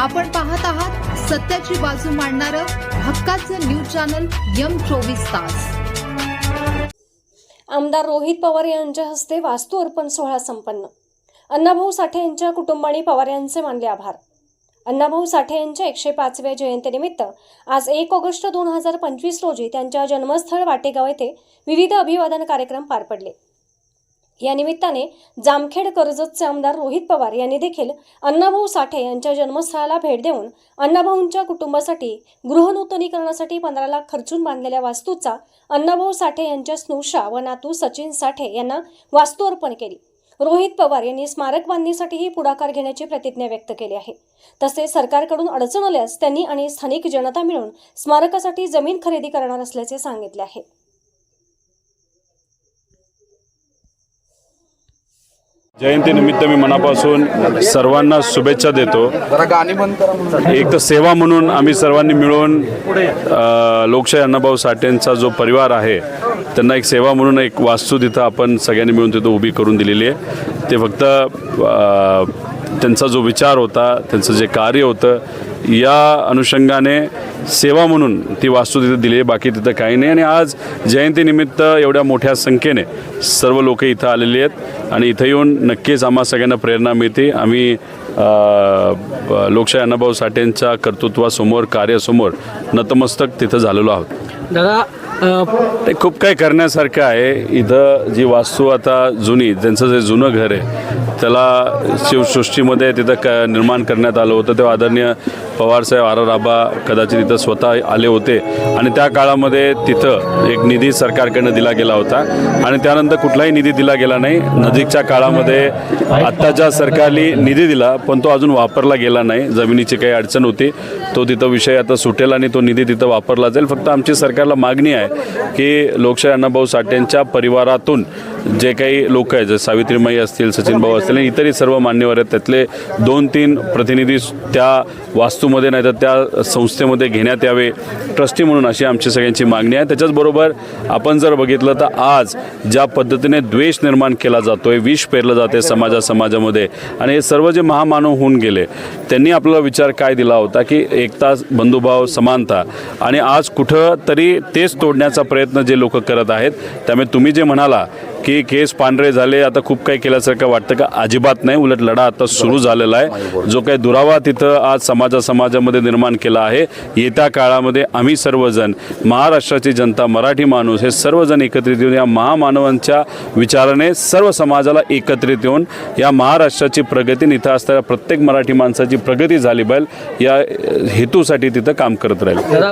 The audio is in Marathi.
आपण पाहत आहात सत्याची बाजू मांडणारं हक्काचं न्यूज चॅनल यम चोवीस तास. आमदार रोहित पवार यांच्या हस्ते वास्तू अर्पण सोहळा संपन्न. अण्णाभाऊ साठे यांच्या कुटुंबाने पवार यांचे मानले आभार. अण्णाभाऊ साठे यांच्या एकशे पाचव्या जयंतीनिमित्त आज एक ऑगस्ट दोन हजार पंचवीस रोजी त्यांच्या जन्मस्थळ वाटेगाव येथे विविध अभिवादन कार्यक्रम पार पडले. या निमित्ताने जामखेड कर्जतचे आमदार रोहित पवार यांनी देखील अण्णाभाऊ साठे यांच्या जन्मस्थळाला भेट देऊन अण्णाभाऊंच्या कुटुंबासाठी गृहनूतनीकरणासाठी पंधरा लाख खर्चून बांधलेल्या वास्तूचा अण्णाभाऊ साठे यांच्या स्नुषा व नातू सचिन साठे यांना वास्तू अर्पण केली. रोहित पवार यांनी स्मारक बांधणीसाठीही पुढाकार घेण्याची प्रतिज्ञा व्यक्त केली आहे. तसेच सरकारकडून अडचण आल्यास त्यांनी आणि स्थानिक जनता मिळून स्मारकासाठी जमीन खरेदी करणार असल्याचे सांगितले आहे. जयंतीनिमित्त मी मनापासून सर्वांना शुभेच्छा देतो. एक तर सेवा म्हणून आम्ही सर्वांनी मिळून लोकशाही अण्णाभाऊ साठेंचा जो परिवार आहे त्यांना एक सेवा म्हणून एक वास्तू तिथं आपण सगळ्यांनी मिळून तिथं उभी करून दिलेली आहे. ते फक्त त्यांचा जो विचार होता त्यांचं जे कार्य होतं या अनुषंगाने सेवा म्हणून ती वास्तू तिथं दिली आहे बाकी तिथं काही नाही. आणि आज जयंतीनिमित्त एवढ्या मोठ्या संख्येने सर्व लोक इथं आलेली आहेत आणि इथं येऊन नक्कीच आम्हा सगळ्यांना प्रेरणा मिळते. आम्ही लोकशाही अण्णाभाऊ साठेंच्या कर्तृत्वासमोर कार्यासमोर नतमस्तक तिथं झालेलो आहोत. दादा ते खूप काही करण्यासारखं आहे. इथं जी वास्तू आता जुनी त्यांचं जे जुनं घर आहे त्याला शिवसृष्टीमध्ये तिथं क निर्माण करण्यात आलं होतं. तेव्हा आदरणीय पवारसाहेब आर राबा कदाचित इथं स्वतः आले होते. आणि त्या काळामध्ये तिथं एक निधी सरकारकडनं दिला गेला होता. आणि त्यानंतर कुठलाही निधी दिला गेला नाही. नजीकच्या काळामध्ये आत्ताच्या सरकारने निधी दिला पण तो अजून वापरला गेला नाही. जमिनीची काही अडचण होती. तो तिथं विषय आता सुटेल आणि तो निधी तिथं वापरला जाईल. फक्त आमची सरकारला मागणी आहे की लोकशाही अण्णाभाऊ साठेंच्या परिवारातून जे काही लोक आहेत जसे सावित्रीमाई असतील सचिन भाऊ असतील आणि इतरही सर्व मान्यवर आहेत त्यातले दोन तीन प्रतिनिधी त्या वास्तूमध्ये नाही तर त्या संस्थेमध्ये घेण्यात यावे ट्रस्टी म्हणून अशी आमची सगळ्यांची मागणी आहे. त्याच्याचबरोबर आपण जर बघितलं तर आज ज्या पद्धतीने द्वेष निर्माण केला जातोय विष पेरलं जाते समाजा समाजामध्ये आणि हे सर्व जे महामानव होऊन गेले त्यांनी आपल्याला विचार काय दिला होता की एकता बंधुभाव समानता आणि आज कुठं तरी तेच तोडण्याचा प्रयत्न जे लोक करत आहेत त्यामुळे तुम्ही जे म्हणाला की केस पांढरे झाले आता खूप काही केल्यासारखं वाटतं का? अजिबात नाही उलट लढा आता सुरू झालेला आहे. जो काही दुरावा तिथं आज समाजा समाजामध्ये निर्माण केला आहे. येत्या काळामध्ये आम्ही सर्वजण महाराष्ट्राची जनता मराठी माणूस हे सर्वजण एकत्रित येऊन या महामानवांच्या विचाराने सर्व समाजाला एकत्रित येऊन या महाराष्ट्राची प्रगती इथं असणाऱ्या प्रत्येक मराठी माणसाची प्रगती झाली पाहिजे या हेतूसाठी तिथं काम करत राहील.